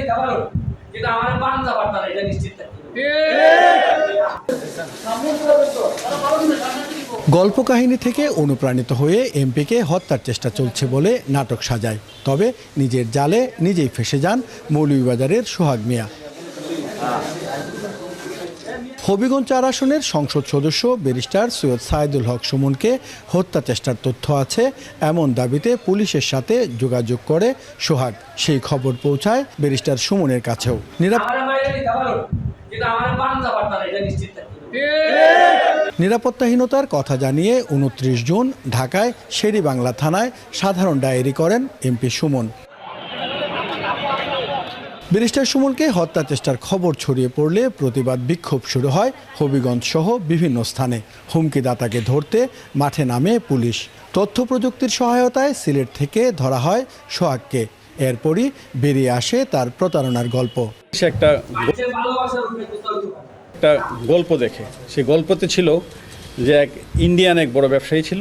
দিতে পারো। কিন্তু আমার পারতাম না, এটা নিশ্চিত গল্প কাহিনী থেকে অনুপ্রাণিত হয়ে এমপিকে হত্যার চেষ্টা চলছে বলে নাটক সাজায়। তবে নিজের জালে নিজেই ফেসে যান মৌলভীবাজারের সোহাগ মিয়া। হবিগঞ্জ চার আসনের সংসদ সদস্য ব্যারিস্টার সৈয়দ সাইদুল হক সুমনকে হত্যা চেষ্টার তথ্য আছে। এমন দাবিতে পুলিশের সাথে যোগাযোগ করে সোহাগ। সেই খবর পৌঁছায় ব্যারিস্টার সুমনের কাছেও। নিরাপত্তাহীনতার কথা জানিয়ে উনত্রিশ জুন ঢাকায় শেরি বাংলা থানায় সাধারণ ডায়েরি করেন এমপি সুমন। ব্যারিস্টার সুমনকে হত্যা চেষ্টার খবর ছড়িয়ে পড়লে প্রতিবাদ বিক্ষোভ শুরু হয় হবিগঞ্জ সহ বিভিন্ন স্থানে। হুমকিদাতাকে ধরতে মাঠে নামে পুলিশ। তথ্য প্রযুক্তির সহায়তায় সিলেট থেকে ধরা হয় সোহাগকে। এরপরই বেরিয়ে আসে তার প্রতারণার গল্প। সে একটা। একটা গল্প দেখে। সেই গল্পতে ছিল যে এক ইন্ডিয়ান এক বড় ব্যবসায়ী ছিল।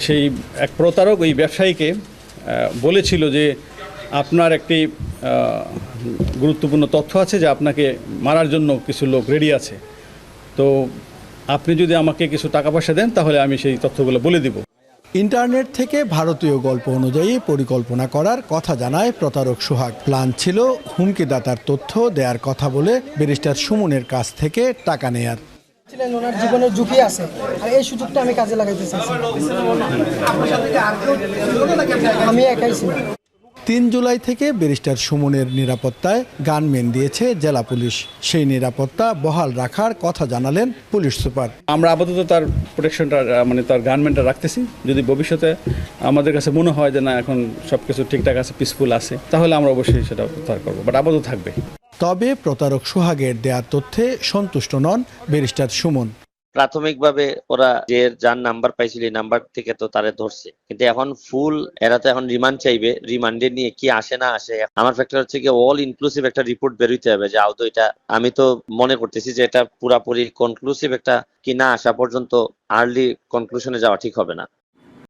সেই এক প্রতারক ওই ব্যবসায়ীকে বলেছিল যে আপনার একটি গুরুত্বপূর্ণ তথ্য আছে যে আপনাকে মারার জন্য কিছু লোক রেডি আছে। তো আপনি যদি আমাকে কিছু টাকা পয়সা দেন তাহলে আমি সেই তথ্যগুলো বলে দিব। ইন্টারনেট থেকে ভারতীয় গল্প অনুযায়ী পরিকল্পনা করার কথা জানায় প্রতারক সোহাগ। প্ল্যান ছিল হুমকিদাতার তথ্য দেওয়ার কথা বলে ব্যারিস্টার সুমনের কাছ থেকে টাকা নেয়ার। ছিলেন ওনার জীবনের ঝুঁকি আছে। আর এই সুযোগটা আমি কাজে লাগাইতে চাইছি। আমি একাই ছিলাম। তিন জুলাই থেকে ব্যারিস্টার সুমনের নিরাপত্তায় গানম্যান দিয়েছে জেলা পুলিশ। সেই নিরাপত্তা বহাল রাখার কথা জানালেন পুলিশ সুপার। আমরা আপাতত তার প্রোটেকশনটা মানে তার গার্মেন্টটা রাখতেছি। যদি ভবিষ্যতে আমাদের কাছে মনে হয় যে না এখন সব কিছু ঠিকঠাক আছে পিসফুল আছে তাহলে আমরা অবশ্যই সেটা প্রত্যাহার করব বাট আপাতত থাকবে। তবে প্রতারক সোহাগের দেয়া তথ্যে সন্তুষ্ট নন ব্যারিস্টার সুমন। প্রাথমিকভাবে ওরা যে যার নাম্বার পাইছিল এই নাম্বার থেকে তো তারে ধরছে। কিন্তু এখন ফুল এরা তো এখন রিমান্ড চাইবে। রিমান্ডে নিয়ে কি আসে না আসে, আমার ফ্যাক্টর হচ্ছে কি অল ইনক্লুসিভ একটা রিপোর্ট বেরোইতে হবে যে, আদৌ এটা, আমি তো মনে করতেছি যে এটা পুরাপুরি কনক্লুসিভ একটা, কি না আসা পর্যন্ত আর্লি কনক্লুশনে যাওয়া ঠিক হবে না।